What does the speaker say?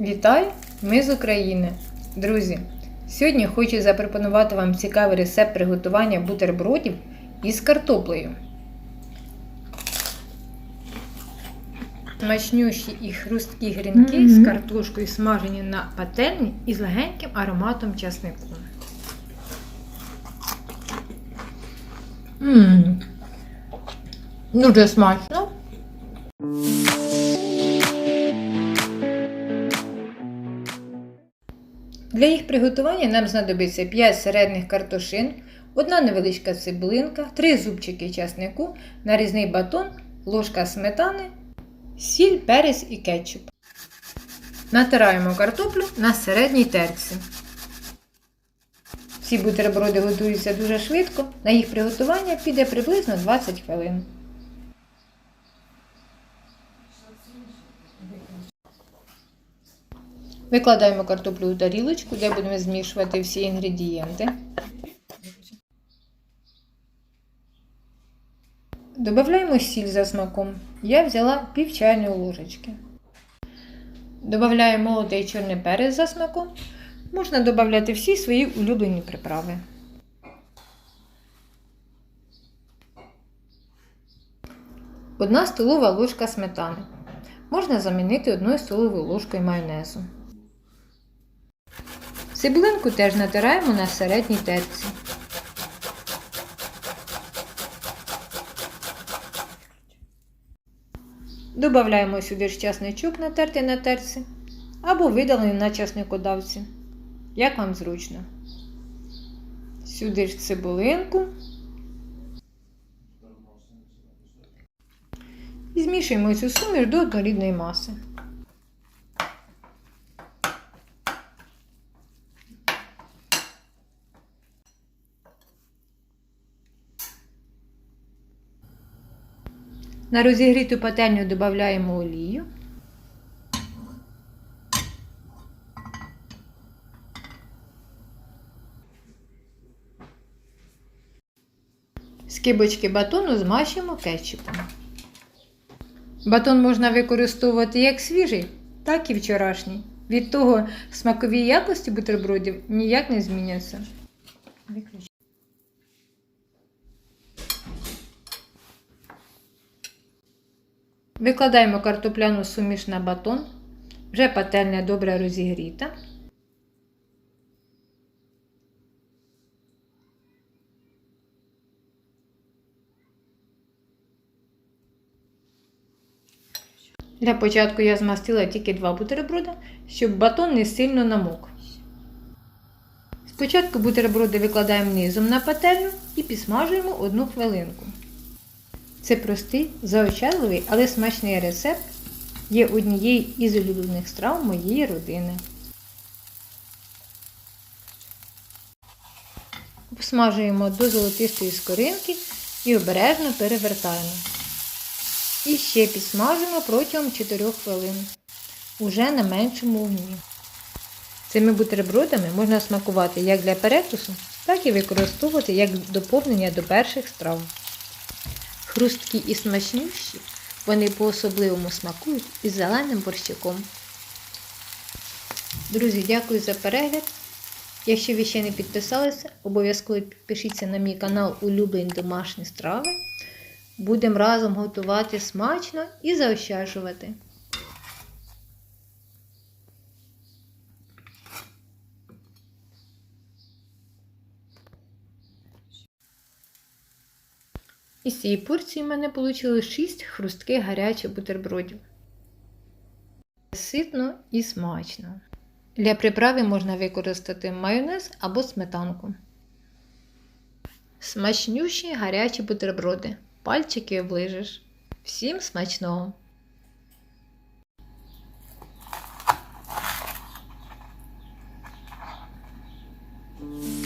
Вітаю! Ми з України. Друзі, сьогодні хочу запропонувати вам цікавий рецепт приготування бутербродів із картоплею. Смачнющі і хрусткі грінки Мгм. з картошкою смажені на пательні і з легеньким ароматом часнику. Ммм. Дуже смачно. Для їх приготування нам знадобиться 5 середніх картошин, одна невеличка цибулинка, 3 зубчики часнику, нарізний батон, ложка сметани, сіль, перець і кетчуп. Натираємо картоплю на середній терці. Ці бутерброди готуються дуже швидко, на їх приготування піде приблизно 20 хвилин. Викладаємо картоплю у тарілочку, де будемо змішувати всі інгредієнти. Додаємо сіль за смаком. Я взяла пів чайної ложечки. Додаємо молотий чорний перець за смаком. Можна додати всі свої улюблені приправи. Одна столова ложка сметани. Можна замінити одною столовою ложкою майонезу. Цибулинку теж натираємо на середній терці. Добавляємо сюди ж часничок натертий на терці або видалений на часникодавці, як вам зручно. Сюди ж цибулинку. І змішуємо цю суміш до однорідної маси. На розігріту пательню додаємо олію. Скибочки батону змащуємо кетчупом. Батон можна використовувати як свіжий, так і вчорашній. Від того смакові якості бутербродів ніяк не зміняться. Викладаємо картопляну суміш на батон. Вже пательня добре розігріта. Для початку я змастила тільки два бутерброди, щоб батон не сильно намок. Спочатку бутерброди викладаємо низом на пательню і підсмажуємо одну хвилинку. Це простий, заощадливий, але смачний рецепт є однією із улюблених страв моєї родини. Обсмажуємо до золотистої скоринки і обережно перевертаємо. І ще підсмажуємо протягом 4 хвилин, уже на меншому вогні. Цими бутербродами можна смакувати як для перекусу, так і використовувати як доповнення до перших страв. Хрусткі і смачнющі, вони по-особливому смакують із зеленим борщиком. Друзі, дякую за перегляд. Якщо ви ще не підписалися, обов'язково підпишіться на мій канал Улюблені домашні страви. Будемо разом готувати смачно і заощаджувати. Із цієї порції в мене вийшло 6 хрустких гарячих бутербродів. Ситно і смачно. Для приправи можна використати майонез або сметанку. Смачнющі гарячі бутерброди. Пальчики оближеш. Всім смачного! Mm.